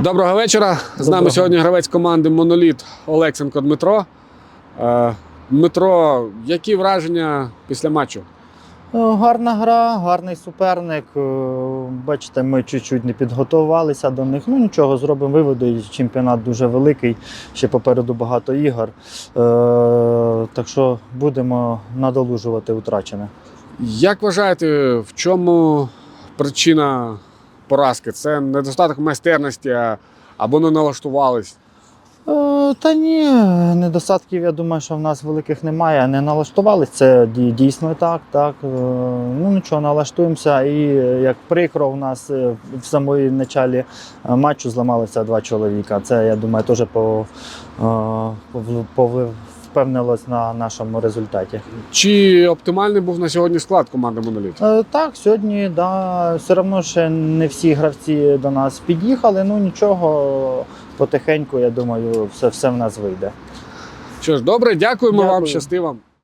Доброго вечора. З нами сьогодні гравець команди Моноліт Олексенко Дмитро. Е, Дмитро, які враження після матчу? Е, Гарна гра, гарний суперник. Е, Бачите, ми чуть-чуть не підготувалися до них. Ну нічого, зробимо виводи. Чемпіонат дуже великий, ще попереду багато ігор. Так що будемо надолужувати втрачене. Як вважаєте, в чому причина поразки? Це недостаток майстерності або не налаштувались? Е, Та ні, недостатків, я думаю, що в нас великих немає. Не налаштувалися, це дійсно так. так. Е, Ну нічого, налаштуємося. І е, як прикро, в нас е, в самої началі е, матчу зламалися два чоловіка. Це, я думаю, теж по, е, повли- впевнилось на нашому результаті. Чи оптимальний був на сьогодні склад команди Моноліт? Е, Так, сьогодні да, все одно ще не всі гравці до нас під'їхали. Ну нічого, потихеньку, я думаю, все, все в нас вийде. Що ж, добре, дякуємо вам, Дякую. щасти вам.